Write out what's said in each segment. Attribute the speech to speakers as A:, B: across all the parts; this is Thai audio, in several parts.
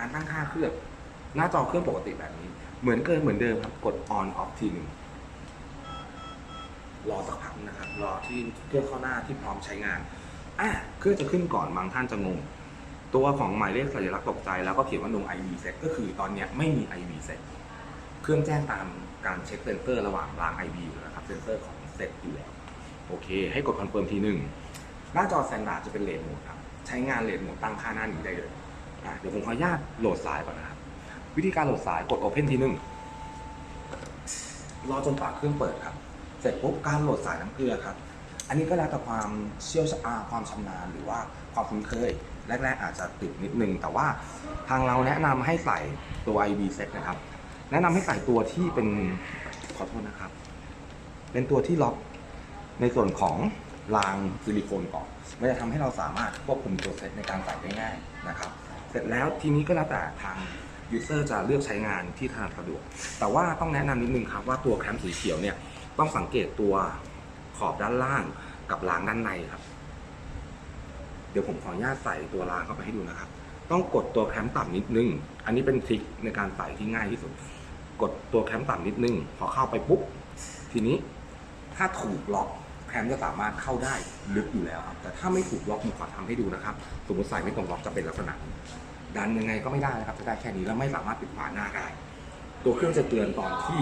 A: การตั้งค่าเครื่องหน้าจอเครื่องปกติแบบนี้ เหมือนเกินเหมือนเดิมครับ กด on off ทีหนึ่งรอสักพักนะครับ รอที่เครื่องเข้าหน้าที่พร้อมใช้งานอะเครื่องจะขึ้นก่อนบางท่านจะงง ตัวของหมายเลขสัญลักษณ์ตกใจแล้วก็เขียนว่า no IV set ก็คือตอนนี้ไม่มี IV set เครื่องแจ้งตามการเช็คเซนเซอร์ระหว่างราง IV อยู่นะครับ เซนเซอร์ของเซตอยู่แล้ว โอเค ให้กดคอนเฟิร์มทีหนึ่งหน้าจอสแตนด์ดจะเป็นเลนโหมดครับ ใช้งานเลนโหมดตั้งค่าหน้านี้ได้เลย อะเดี๋ยวผมขออนุญาตโหลดสายก่อนนะครับ วิธีการโหลดสายกด Open ทีหนึ่งรอจนฝาเครื่องเปิดครับ เสร็จปุ๊บการโหลดสายน้ำเกลือครับ อันนี้ก็แล้วแต่ความเชี่ยวชาญความชำนาญหรือว่าความคุ้นเคย แรก ๆ อาจจะติดนิดนึง แต่ว่าทางเราแนะนำให้ใส่ตัว IV set นะครับ แนะนำให้ใส่ตัวที่เป็นขอโทษนะครับ เป็นตัวที่ล็อกในส่วนของรางซิลิโคนก่อน มันจะทำให้เราสามารถควบคุมตัวเซตในการใส่ได้ง่ายนะครับ เสร็จแล้วทีนี้ก็แล้วแต่ทางยูเซอร์จะเลือกใช้งานที่ถนัดสะดวก แต่ว่าต้องแนะนำนิดนึงครับว่าตัวแคมสีเขียวเนี่ยต้องสังเกตตัวขอบด้านล่างกับรางด้านในครับ เดี๋ยวผมขออนุญาตใส่ตัวรางเข้าไปให้ดูนะครับ ต้องกดตัวแคมต่ำนิดนึง อันนี้เป็นทริคในการใส่ที่ง่ายที่สุด กดตัวแคมต่ำนิดนึง พอเข้าไปปุ๊บ ทีนี้ถ้าถูกล็อก แคมจะสามารถเข้าได้ลึกอยู่แล้วครับ แต่ถ้าไม่ถูกล็อกผมขอทำให้ดูนะครับ สมมติใส่ไม่ตรงล็อกจะเป็นลักษณะ ดันยังไงก็ไม่ได้นะครับ จะได้แค่นี้แล้วไม่สามารถปิดฝาหน้าได้ ตัวเครื่องจะเตือนตอนที่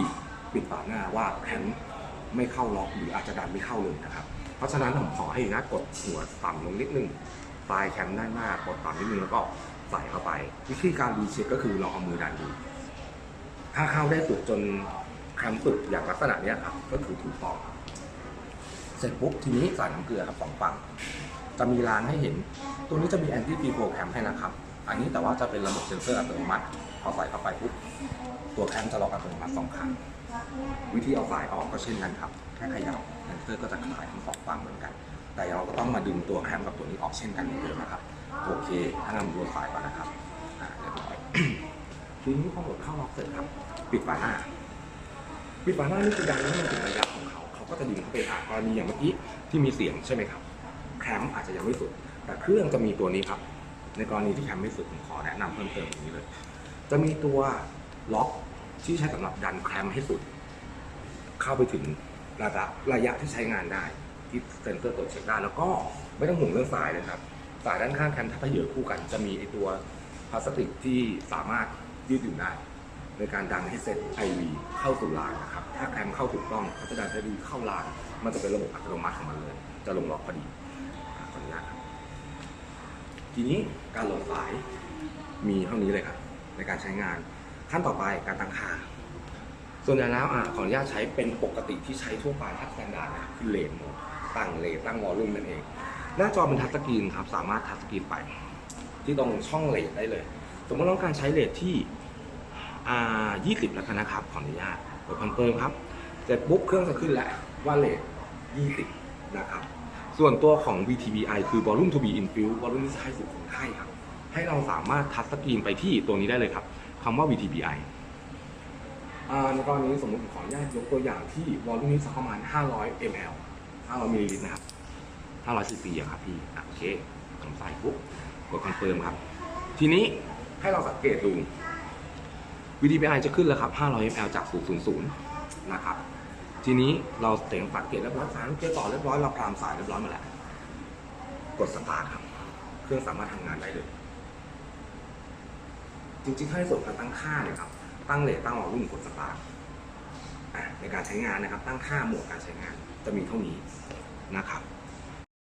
A: ปิดฝาหน้าว่าแคมไม่เข้าล็อกหรืออาจจะดันไม่เข้าเลยนะครับ เพราะฉะนั้นผมขอให้นะกดหัวต่ำลงนิดนึงปลายแคมด้านหน้ากดต่ำนิดนึงแล้วก็ใส่เข้าไป วิธีการรีเช็คก็คือเราเอามือดันดู ถ้าเข้าได้สุดจนแคมสุดอย่างลักษณะนี้ครับก็คือถูกต้อง เสร็จปุ๊บทีนี้ใส่น้ำเกลือครับสองฝั่งจะมีรางให้เห็น ตัวนี้จะมีแอนตี้ฟีโฟแคมให้นะครับ อันนี้แต่ว่าจะเป็นระบบเซ็นเซอร์อัตโนมัติพอใส่เข้าไปปุ๊บตัวแคมจะล็อกอัตโนมัติสองครั้งวิธีเอาสายออกก็เช่นกันครับแค่ขยับเซนเซอร์ก็จะคลายทั้งสองฝั่งเหมือนกัน แต่เราก็ต้องมาดึงตัวแคมกับตัวนี้ออกเช่นกันเหมือนเดิมนะครับโอเคถ้าเราดูสายก่อนนะครับอ่าเรียบร้อยทีนี้พอหมดเข้าล็อกเสร็จครับ ปิดฝาหน้า ปิดฝาหน้านี่คือดันให้มันถึง ก็จะดึงเข้าไปอ่ากรณีอย่างเมื่อกี้ที่มีเสียงใช่ไหมครับแคมอาจจะยังไม่สุด แต่เครื่องจะมีตัวนี้ครับ ในกรณีที่แคมไม่สุดผมขอแนะนำเพิ่มเติมอย่างนี้เลย จะมีตัวล็อกที่ใช้สำหรับดันแคมให้สุด เข้าไปถึงระดับระยะที่ใช้งานได้ ที่เซ็นเซอร์ตรวจเช็คได้แล้วก็ไม่ต้องห่วงเรื่องสายเลยครับสายด้านข้างแคมถ้าเหยื่อคู่กัน จะมีไอตัวพลาสติกที่สามารถยืดหยุ่นได้ ในการดันให้เซต IV เข้าสู่รางนะครับ ถ้าแคมเข้าถูกต้องเขาจะดัน IV เข้าราง มันจะเป็นระบบอัตโนมัติของมันเลย จะลงล็อกพอดีอะขออนุญาตครับทีนี้การโหลดสายมีเท่านี้เลยครับในการใช้งานขั้นต่อไปการตั้งค่า ส่วนใหญ่แล้วอะขออนุญาตใช้เป็นปกติที่ใช้ทั่วไปทัสแตนดาร์ดนะคือเลนตั้งเลนตั้งวอลลุ่มนั่นเอง หน้าจอเป็นทัชสกรีนครับสามารถทัชสกรีนไป ที่ตรงช่องเลทได้เลย สมมติต้องการใช้เลทที่ อ่า20แล้วกันนะครับ ขออนุญาตกดคอนเฟิร์มครับ เสร็จปุ๊บเครื่องจะขึ้นแหล้วว่าเลท20นะครับ ส่วนตัวของ VTBI คือ Volume to be infused Volume ที่จะให้สู่คนไข้ครับ ให้เราสามารถทัชสกรีนไปที่ตัวนี้ได้เลยครับคำว่า VTBI ในกรณีสมมติผมขออนุญาตยกตัวอย่างที่ Volume นี้สักประมาณ 500 ml 500มิลลิลิตรนะครับ 500 cc อะครับพี่โอเคผมใส่ปุ๊บกดคอนเฟิร์มครับ ทีนี้ให้เราสังเกตดู VDPI จะขึ้นแล้วครับ 500 ml จาก 000 นะครับ ทีนี้เราเสียงสังเกตเรียบร้อยสายเกียร์ต่อเรียบร้อย เราพรามสายเรียบร้อยมาแล้ว กดสตาร์ทครับ เครื่องสามารถทำงานได้เลย จริงๆ ให้ส่วนการตั้งค่าเนี่ยครับ ตั้งเลทตั้งวอลลุ่มกดสตาร์ทอะในการใช้งานนะครับ ตั้งค่าหมวดการใช้งานจะมีเท่านี้นะครับ